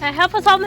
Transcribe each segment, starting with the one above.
Help us on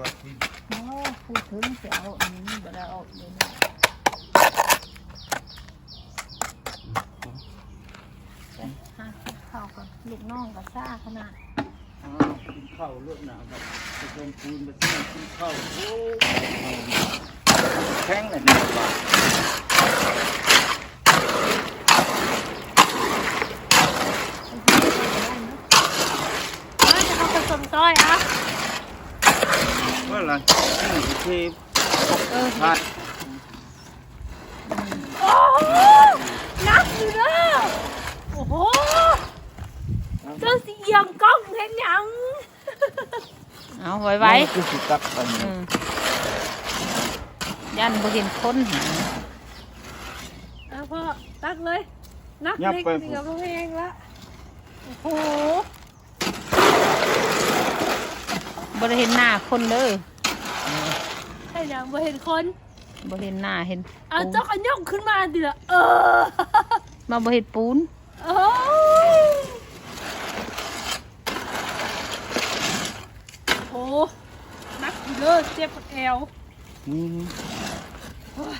ว่าที่โอ้พูดถึงจะเอาอันนี้บ่ได้เอาเดี๋ยวนี้ไปหาข้าวกับลูกน้องกับซ่าขนาดอ้าวกินข้าวเลือดหนาครับไปลงปูนมาที่กินข้าวโอ้แข็งเลยนะบ้า เอาจะเขาผสมซอยอะ เมื่อไหรนี่คือเทปเออผ่านโอ้โหนักอยู่เด้อโอ้โหเจ้าสีเอียงกล้องเห็นยังเอาไว้ไว้นี่คือสิตักกันอืมยันบ่เห็นคนหาเอาพ่อตักเลยนักยับเล็กไปนี่กับพ่อเองละโอ้โห บ่ได้เห็นหน้าคนเลยใช่ยังบ่เห็นคนบ่เห็นหน้าเห็นเอาปูนเจ้าขยกขึ้นมาดิละเออมาบ่เห็นปูนโอ้ยโอ้นักอยู่เด้อเจ็บแอว นี่โอ้ย